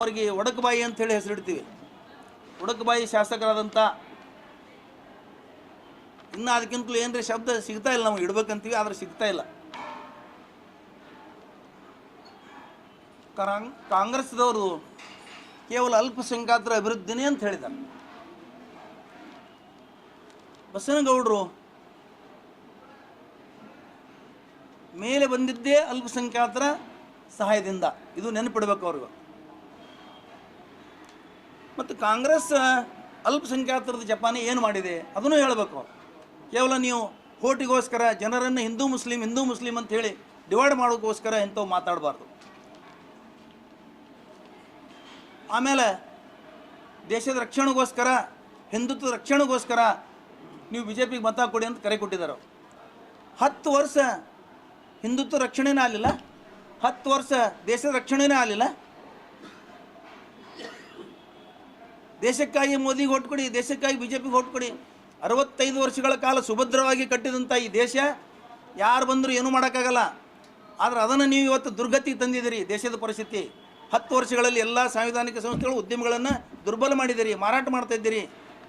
ಅವರಿಗೆ ಒಡಕುಬಾಯಿ ಅಂತೇಳಿ ಹೆಸರಿಡ್ತೀವಿ. ಒಡಕಬಾಯಿ ಶಾಸಕರಾದಂಥ ಇನ್ನು ಅದಕ್ಕಿಂತಲೂ ಏನರ ಶಬ್ದ ಸಿಗ್ತಾ ಇಲ್ಲ ನಾವು ಇಡ್ಬೇಕಂತೀವಿ, ಆದ್ರೆ ಸಿಗ್ತಾ ಇಲ್ಲ. ಕಾಂಗ್, ಕಾಂಗ್ರೆಸ್ದವರು ಕೇವಲ ಅಲ್ಪಸಂಖ್ಯಾತರ ಅಭಿವೃದ್ಧಿನೇ ಅಂತ ಹೇಳಿದ್ದಾರೆ. ಬಸನಗೌಡರು ಮೇಲೆ ಬಂದಿದ್ದೇ ಅಲ್ಪಸಂಖ್ಯಾತರ ಸಹಾಯದಿಂದ, ಇದು ನೆನಪಿಡ್ಬೇಕು ಅವ್ರಿಗೆ. ಮತ್ತು ಕಾಂಗ್ರೆಸ್ ಅಲ್ಪಸಂಖ್ಯಾತರದ ಜಪಾನಿ ಏನು ಮಾಡಿದೆ? ಅದನ್ನು ಹೇಳಬೇಕು. ಕೇವಲ ನೀವು ಕೋಟಿಗೋಸ್ಕರ ಜನರನ್ನು ಹಿಂದೂ ಮುಸ್ಲಿಂ ಹಿಂದೂ ಮುಸ್ಲಿಂ ಅಂತ ಹೇಳಿ ಡಿವೈಡ್ ಮಾಡೋಕ್ಕೋಸ್ಕರ ಇಂಥವು ಮಾತಾಡಬಾರ್ದು. ಆಮೇಲೆ ದೇಶದ ರಕ್ಷಣೆಗೋಸ್ಕರ, ಹಿಂದುತ್ವದ ರಕ್ಷಣೆಗೋಸ್ಕರ ನೀವು ಬಿ ಜೆ ಪಿಗೆ ಮತ ಕೊಡಿ ಅಂತ ಕರೆ ಕೊಟ್ಟಿದ್ದಾರೆ. ಹತ್ತು ವರ್ಷ ಹಿಂದುತ್ವ ರಕ್ಷಣೆನೇ ಆಗಲಿಲ್ಲ. ಹತ್ತು ವರ್ಷ ದೇಶದ ರಕ್ಷಣೆನೇ ಆಗಲಿಲ್ಲ. ದೇಶಕ್ಕಾಗಿ ಮೋದಿಗೆ ಓಟ್ ಕೊಡಿ ದೇಶಕ್ಕಾಗಿ ಬಿ ಜೆ ಪಿಗೆ ಓಟ್ ಕೊಡಿ ಅರವತ್ತೈದು ವರ್ಷಗಳ ಕಾಲ ಸುಭದ್ರವಾಗಿ ಕಟ್ಟಿದಂಥ ಈ ದೇಶ ಯಾರು ಬಂದರೂ ಏನೂ ಮಾಡೋಕ್ಕಾಗಲ್ಲ. ಆದರೆ ಅದನ್ನು ನೀವು ಇವತ್ತು ದುರ್ಗತಿಗೆ ತಂದಿದ್ದೀರಿ ದೇಶದ ಪರಿಸ್ಥಿತಿ. ಹತ್ತು ವರ್ಷಗಳಲ್ಲಿ ಎಲ್ಲ ಸಾಂವಿಧಾನಿಕ ಸಂಸ್ಥೆಗಳು ಉದ್ಯಮಗಳನ್ನು ದುರ್ಬಲ ಮಾಡಿದ್ದೀರಿ, ಮಾರಾಟ ಮಾಡ್ತಾ ಇದ್ದೀರಿ.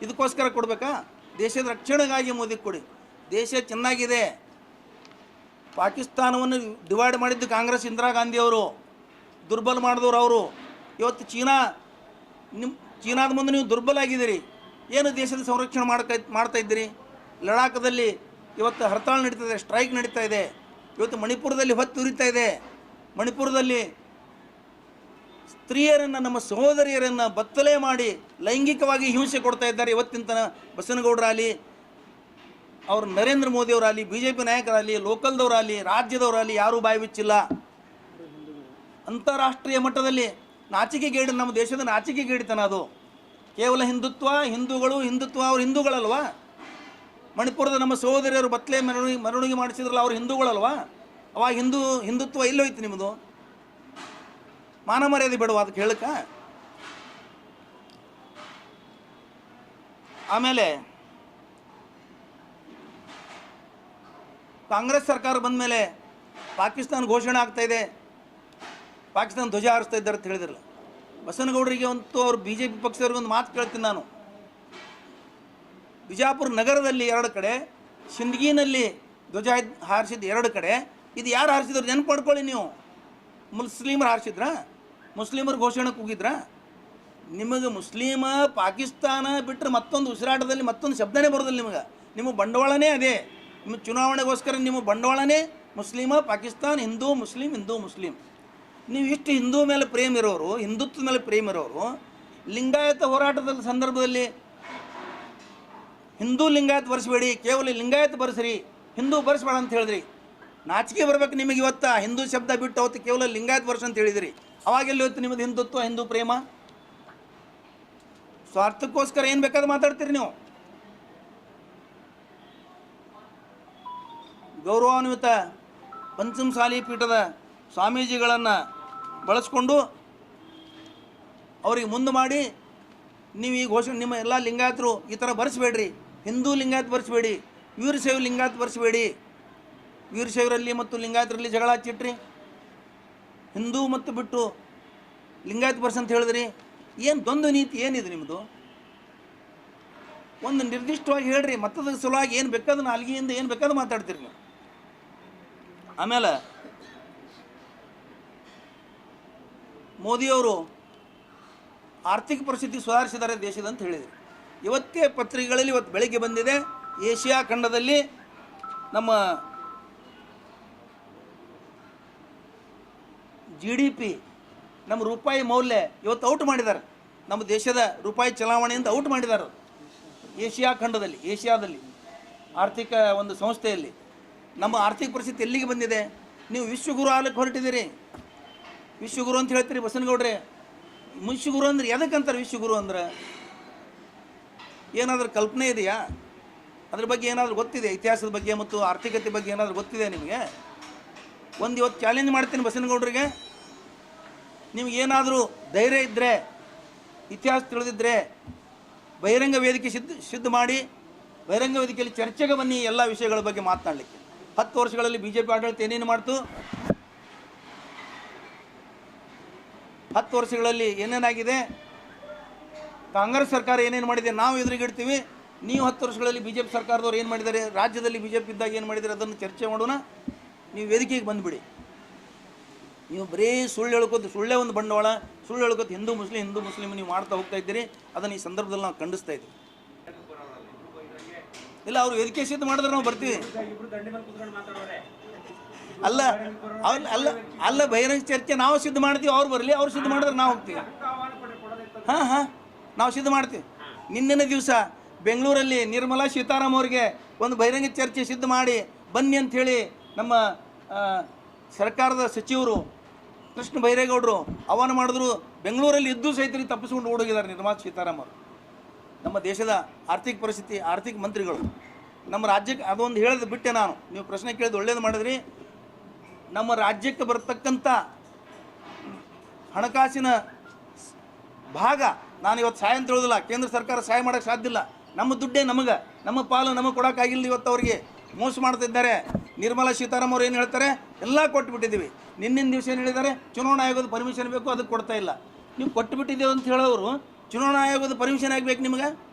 ಇದಕ್ಕೋಸ್ಕರ ಕೊಡಬೇಕಾ? ದೇಶದ ರಕ್ಷಣೆಗಾಗಿ ಮೋದಿಗೆ ಕೊಡಿ. ದೇಶ ಚೆನ್ನಾಗಿದೆ. ಪಾಕಿಸ್ತಾನವನ್ನು ಡಿವೈಡ್ ಮಾಡಿದ್ದು ಕಾಂಗ್ರೆಸ್, ಇಂದಿರಾ ಗಾಂಧಿಯವರು ದುರ್ಬಲ ಮಾಡಿದವರು ಅವರು. ಇವತ್ತು ಚೀನಾ ನಿಮ್ಮ ಚೀನಾದ ಮುಂದೆ ನೀವು ದುರ್ಬಲ ಆಗಿದ್ದೀರಿ. ಏನು ದೇಶದ ಸಂರಕ್ಷಣೆ ಮಾಡ್ಕ, ಮಾಡ್ತಾ ಇದ್ದೀರಿ? ಲಡಾಖದಲ್ಲಿ ಇವತ್ತು ಹರ್ತಾಳ ನಡೀತಾ ಇದೆ, ಸ್ಟ್ರೈಕ್ ನಡೀತಾ ಇದೆ. ಇವತ್ತು ಮಣಿಪುರದಲ್ಲಿ ಹೊತ್ತು ಉರಿತಾ ಇದೆ. ಮಣಿಪುರದಲ್ಲಿ ಸ್ತ್ರೀಯರನ್ನು, ನಮ್ಮ ಸಹೋದರಿಯರನ್ನು ಬತ್ತಲೆ ಮಾಡಿ ಲೈಂಗಿಕವಾಗಿ ಹಿಂಸೆ ಕೊಡ್ತಾ ಇದ್ದಾರೆ ಇವತ್ತಿನ ತನ ಬಸನಗೌಡರಾಗಲಿ ಅವರು ನರೇಂದ್ರ ಮೋದಿಯವರಾಗಲಿ ಬಿ ಜೆ ಪಿ ನಾಯಕರಾಗಲಿ, ಲೋಕಲ್ದವರಾಗಲಿ, ರಾಜ್ಯದವರಾಗಲಿ ಯಾರೂ ಬಾಯಿ ಬಿಚ್ಚಿಲ್ಲ. ಅಂತಾರಾಷ್ಟ್ರೀಯ ಮಟ್ಟದಲ್ಲಿ ನಾಚಿಕೆಗೇಡು, ನಮ್ಮ ದೇಶದ ನಾಚಿಕೆಗೇಡಿತನ ಅದು. ಕೇವಲ ಹಿಂದುತ್ವ, ಹಿಂದೂಗಳು, ಹಿಂದುತ್ವ ಅವರು ಹಿಂದೂಗಳಲ್ವಾ? ಮಣಿಪುರದ ನಮ್ಮ ಸಹೋದರಿಯರು ಬತ್ಲೆ ಮೆರವಣಿಗೆ ಮೆರವಣಿಗೆ ಮಾಡಿಸಿದ್ರಲ್ಲ, ಅವರು ಹಿಂದೂಗಳಲ್ವಾ? ಅವಾಗ ಹಿಂದೂ, ಹಿಂದುತ್ವ ಎಲ್ಲೋಯ್ತು ನಿಮ್ಮದು? ಮಾನ ಮರ್ಯಾದೆ ಬಿಡುವ ಅದಕ್ಕೆ ಹೇಳಕ್ಕ? ಆಮೇಲೆ, ಕಾಂಗ್ರೆಸ್ ಸರ್ಕಾರ ಬಂದ ಮೇಲೆ ಪಾಕಿಸ್ತಾನ ಘೋಷಣೆ ಆಗ್ತಾ ಇದೆ. ಪಾಕಿಸ್ತಾನ ಧ್ವಜ ಹಾರಿಸ್ತಾ ಇದ್ದಾರೆ ಅಂತ ಹೇಳಿದ್ರಲ್ಲ. ಬಸನಗೌಡರಿಗೆ ಅಂತೂ ಅವ್ರು ಬಿ ಜೆ ಪಿ ಪಕ್ಷದವ್ರಿಗೆ ಒಂದು ಮಾತು ಕೇಳ್ತೀನಿ ನಾನು. ಬಿಜಾಪುರ ನಗರದಲ್ಲಿ ಎರಡು ಕಡೆ ಸಿಂದ್ಗಿನಲ್ಲಿ ಧ್ವಜ ಹಾರಿಸಿದ ಎರಡು ಕಡೆ. ಇದು ಯಾರು ಹಾರಿಸಿದ್ರು? ನೆನಪು ಮಾಡ್ಕೊಳ್ಳಿ ನೀವು. ಮುಸ್ಲಿಮರು ಹಾರಿಸಿದ್ರಾ? ಮುಸ್ಲಿಮರು ಘೋಷಣೆ ಕೂಗಿದ್ರಾ? ನಿಮಗೆ ಮುಸ್ಲಿಮ ಪಾಕಿಸ್ತಾನ ಬಿಟ್ಟರೆ ಮತ್ತೊಂದು ಉಸಿರಾಟದಲ್ಲಿ ಮತ್ತೊಂದು ಶಬ್ದನೇ ಬರೋದಿಲ್ಲ ನಿಮಗೆ. ನಿಮ್ಮ ಬಂಡವಾಳನೇ ಅದೇ. ನಿಮ್ಮ ಚುನಾವಣೆಗೋಸ್ಕರ ನಿಮ್ಮ ಬಂಡವಾಳನೇ ಮುಸ್ಲಿಮ, ಪಾಕಿಸ್ತಾನ್, ಹಿಂದೂ, ಮುಸ್ಲಿಂ ಹಿಂದೂ, ಮುಸ್ಲಿಂ. ನೀವು ಇಷ್ಟು ಹಿಂದೂ ಮೇಲೆ ಪ್ರೇಮ ಇರೋರು, ಹಿಂದುತ್ವದ ಮೇಲೆ ಪ್ರೇಮ ಇರೋರು, ಲಿಂಗಾಯತ ಹೋರಾಟದ ಸಂದರ್ಭದಲ್ಲಿ ಹಿಂದೂ ಲಿಂಗಾಯತ ಬರೆಸಬೇಡಿ, ಕೇವಲ ಲಿಂಗಾಯತ ಬರೆಸ್ರಿ, ಹಿಂದೂ ಬರೆಸ್ಬೇಡ ಅಂತ ಹೇಳಿದ್ರಿ. ನಾಚಿಕೆ ಬರ್ಬೇಕು ನಿಮಗೆ ಇವತ್ತು, ಹಿಂದೂ ಶಬ್ದ ಬಿಟ್ಟು ಅವತ್ತು ಕೇವಲ ಲಿಂಗಾಯತ ಬರ್ಸ್ ಅಂತ ಹೇಳಿದ್ರಿ. ಅವಾಗೆಲ್ಲ ಇವತ್ತು ನಿಮ್ಮದು ಹಿಂದುತ್ವ, ಹಿಂದೂ ಪ್ರೇಮ? ಸ್ವಾರ್ಥಕ್ಕೋಸ್ಕರ ಏನು ಬೇಕಾದ್ರೆ ಮಾತಾಡ್ತೀರಿ ನೀವು? ಗೌರವಾನ್ವಿತ ಪಂಚಮಸಾಲಿ ಪೀಠದ ಸ್ವಾಮೀಜಿಗಳನ್ನು ಬಳಸ್ಕೊಂಡು ಅವ್ರಿಗೆ ಮುಂದೆ ಮಾಡಿ, ನೀವು ಈ ಘೋಷಣೆ ನಿಮ್ಮ ಎಲ್ಲ ಲಿಂಗಾಯತರು ಈ ಥರ ಬರೆಸ್ಬೇಡ್ರಿ. ಹಿಂದೂ ಲಿಂಗಾಯತ್ ಬರ್ಸ್ಬೇಡಿ, ವೀರಶೈವ ಲಿಂಗಾಯತ್ ವೀರ ವೀರಶೈವರಲ್ಲಿ ಮತ್ತು ಲಿಂಗಾಯತರಲ್ಲಿ ಜಗಳ ಹಚ್ಚಿಟ್ರಿ. ಹಿಂದೂ ಮತ್ತು ಬಿಟ್ಟು ಲಿಂಗಾಯತ್ ಬರ್ಸ್ ಅಂತ ಹೇಳಿದ್ರಿ. ಏನು ದ್ವಂದ್ವ ನೀತಿ ಏನಿದೆ ನಿಮ್ಮದು ಒಂದು ನಿರ್ದಿಷ್ಟವಾಗಿ ಹೇಳ್ರಿ ಮತ್ತದ ಸಲುವಾಗಿ ಏನು ಬೇಕಾದ ನಾಲ್ಗೆಯಿಂದ ಏನು ಬೇಕಾದ ಮಾತಾಡ್ತೀರಿ ನೀವು. ಆಮೇಲೆ ಮೋದಿಯವರು ಆರ್ಥಿಕ ಪರಿಸ್ಥಿತಿ ಸುಧಾರಿಸಿದ್ದಾರೆ ದೇಶದ ಅಂತ ಹೇಳಿದರು. ಇವತ್ತೇ ಪತ್ರಿಕೆಗಳಲ್ಲಿ ಇವತ್ತು ಬೆಳಗ್ಗೆ ಬಂದಿದೆ. ಏಷ್ಯಾ ಖಂಡದಲ್ಲಿ ನಮ್ಮ ಜಿ ಡಿ ಪಿ ನಮ್ಮ ರೂಪಾಯಿ ಮೌಲ್ಯ ಇವತ್ತು ಔಟ್ ಮಾಡಿದ್ದಾರೆ. ನಮ್ಮ ದೇಶದ ರೂಪಾಯಿ ಚಲಾವಣೆಯಿಂದ ಔಟ್ ಮಾಡಿದ್ದಾರೆ. ಏಷ್ಯಾ ಖಂಡದಲ್ಲಿ, ಏಷ್ಯಾದಲ್ಲಿ, ಆರ್ಥಿಕ ಒಂದು ಸಂಸ್ಥೆಯಲ್ಲಿ. ನಮ್ಮ ಆರ್ಥಿಕ ಪರಿಸ್ಥಿತಿ ಎಲ್ಲಿಗೆ ಬಂದಿದೆ? ನೀವು ವಿಶ್ವಗುರು ಆಲಕ್ಕೆ ಹೊರಟಿದ್ದೀರಿ. ವಿಶ್ವಗುರು ಅಂತ ಹೇಳ್ತೀರಿ ಬಸನಗೌಡ್ರೆ? ವಿಶ್ವಗುರು ಅಂದ್ರೆ ಎದಕ್ಕಂತಾರೆ ವಿಶ್ವಗುರು ಅಂದ್ರೆ? ಏನಾದರೂ ಕಲ್ಪನೆ ಇದೆಯಾ? ಅದ್ರ ಬಗ್ಗೆ ಏನಾದರೂ ಗೊತ್ತಿದೆ? ಇತಿಹಾಸದ ಬಗ್ಗೆ ಮತ್ತು ಆರ್ಥಿಕತೆ ಬಗ್ಗೆ ಏನಾದರೂ ಗೊತ್ತಿದೆ ನಿಮಗೆ? ಒಂದು ಇವತ್ತು ಚಾಲೆಂಜ್ ಮಾಡ್ತೀನಿ ಬಸನಗೌಡರಿಗೆ. ನಿಮಗೇನಾದರೂ ಧೈರ್ಯ ಇದ್ದರೆ ಇತಿಹಾಸ ತಿಳಿದಿದ್ದರೆ ಬಹಿರಂಗ ವೇದಿಕೆ ಸಿದ್ಧ ಸಿದ್ಧ ಮಾಡಿ, ಬಹಿರಂಗ ವೇದಿಕೆಯಲ್ಲಿ ಚರ್ಚೆಗೆ ಬನ್ನಿ ಎಲ್ಲ ವಿಷಯಗಳ ಬಗ್ಗೆ ಮಾತನಾಡಲಿಕ್ಕೆ. ಹತ್ತು ವರ್ಷಗಳಲ್ಲಿ ಬಿ ಜೆ ಪಿ ಆಡಳಿತ ಏನೇನು ಮಾಡ್ತು? ಹತ್ತು ವರ್ಷಗಳಲ್ಲಿ ಏನೇನಾಗಿದೆ? ಕಾಂಗ್ರೆಸ್ ಸರ್ಕಾರ ಏನೇನು ಮಾಡಿದೆ? ನಾವು ಎದುರಿಗಿಡ್ತೀವಿ ನೀವು ಹತ್ತು ವರ್ಷಗಳಲ್ಲಿ ಬಿ ಜೆ ಪಿ ಸರ್ಕಾರದವ್ರು ಏನು ಮಾಡಿದ್ದಾರೆ? ರಾಜ್ಯದಲ್ಲಿ ಬಿ ಜೆ ಪಿ ಇದ್ದಾಗ ಏನು ಮಾಡಿದ್ದಾರೆ? ಅದನ್ನು ಚರ್ಚೆ ಮಾಡೋಣ. ನೀವು ವೇದಿಕೆಗೆ ಬಂದುಬಿಡಿ. ನೀವು ಬರೀ ಸುಳ್ಳು ಹೇಳ್ಕೊತ, ಸುಳ್ಳೇ ಒಂದು ಬಂಡವಾಳ, ಸುಳ್ಳು ಹೇಳ್ಕೊತ ಹಿಂದೂ ಮುಸ್ಲಿಂ ಹಿಂದೂ ಮುಸ್ಲಿಂ ನೀವು ಮಾಡ್ತಾ ಹೋಗ್ತಾ ಇದ್ದೀರಿ. ಅದನ್ನು ಈ ಸಂದರ್ಭದಲ್ಲಿ ನಾವು ಖಂಡಿಸ್ತಾ ಇದ್ದೀವಿ. ಇಲ್ಲ, ಅವರು ವೇದಿಕೆ ಸಿದ್ಧ ಮಾಡಿದ್ರೆ ನಾವು ಬರ್ತೀವಿ. ಅಲ್ಲ ಅಲ್ಲ ಅಲ್ಲ ಅಲ್ಲ ಬಹಿರಂಗ ಚರ್ಚೆ ನಾವು ಸಿದ್ಧ ಮಾಡ್ತೀವಿ, ಅವ್ರು ಬರಲಿ, ಅವ್ರು ಸಿದ್ಧ ಮಾಡಿದ್ರೆ ನಾವು ಹೋಗ್ತೀವಿ. ಹಾಂ ಹಾಂ, ನಾವು ಸಿದ್ಧ ಮಾಡ್ತೀವಿ. ನಿನ್ನಿನ ದಿವಸ ಬೆಂಗಳೂರಲ್ಲಿ ನಿರ್ಮಲಾ ಸೀತಾರಾಮ್ ಅವರಿಗೆ ಒಂದು ಬಹಿರಂಗ ಚರ್ಚೆ ಸಿದ್ಧ ಮಾಡಿ ಬನ್ನಿ ಅಂಥೇಳಿ ನಮ್ಮ ಸರ್ಕಾರದ ಸಚಿವರು ಕೃಷ್ಣ ಬೈರೇಗೌಡರು ಆಹ್ವಾನ ಮಾಡಿದ್ರು. ಬೆಂಗಳೂರಲ್ಲಿ ಇದ್ದು ಸಹಿತ ತಪ್ಪಿಸ್ಕೊಂಡು ಓಡೋಗಿದ್ದಾರೆ ನಿರ್ಮಲಾ ಸೀತಾರಾಮ್ ಅವರು. ನಮ್ಮ ದೇಶದ ಆರ್ಥಿಕ ಪರಿಸ್ಥಿತಿ, ಆರ್ಥಿಕ ಮಂತ್ರಿಗಳು. ನಮ್ಮ ರಾಜ್ಯಕ್ಕೆ ಅದೊಂದು ಹೇಳೋದು ಬಿಟ್ಟೆ ನಾನು. ನೀವು ಪ್ರಶ್ನೆ ಕೇಳಿದ ಒಳ್ಳೇದು ಮಾಡಿದ್ರಿ. ನಮ್ಮ ರಾಜ್ಯಕ್ಕೆ ಬರತಕ್ಕಂಥ ಹಣಕಾಸಿನ ಭಾಗ ನಾನು ಇವತ್ತು ಸಹಾಯ ಅಂತ ಹೇಳೋದಿಲ್ಲ. ಕೇಂದ್ರ ಸರ್ಕಾರ ಸಹಾಯ ಮಾಡೋಕ್ಕೆ ಸಾಧ್ಯ ಇಲ್ಲ. ನಮ್ಮ ದುಡ್ಡೇ ನಮಗೆ. ನಮ್ಮ ಪಾಲು ನಮಗೆ ಕೊಡೋಕ್ಕಾಗಿಲ್ಲ ಇವತ್ತು ಅವರಿಗೆ. ಮೋಸ ಮಾಡ್ತಿದ್ದಾರೆ. ನಿರ್ಮಲಾ ಸೀತಾರಾಮ್ ಅವ್ರು ಏನು ಹೇಳ್ತಾರೆ? ಎಲ್ಲ ಕೊಟ್ಟುಬಿಟ್ಟಿದ್ದೀವಿ ನಿನ್ನಿನ ದಿವಸ ಏನು ಹೇಳಿದ್ದಾರೆ? ಚುನಾವಣಾ ಆಯೋಗದ ಪರ್ಮಿಷನ್ ಬೇಕು, ಅದಕ್ಕೆ ಕೊಡ್ತಾ ಇಲ್ಲ. ನೀವು ಕೊಟ್ಟುಬಿಟ್ಟಿದ್ದೇವೆ ಅಂತ ಹೇಳೋರು, ಚುನಾವಣಾ ಆಯೋಗದ ಪರ್ಮಿಷನ್ ಆಗಬೇಕು ನಿಮಗೆ?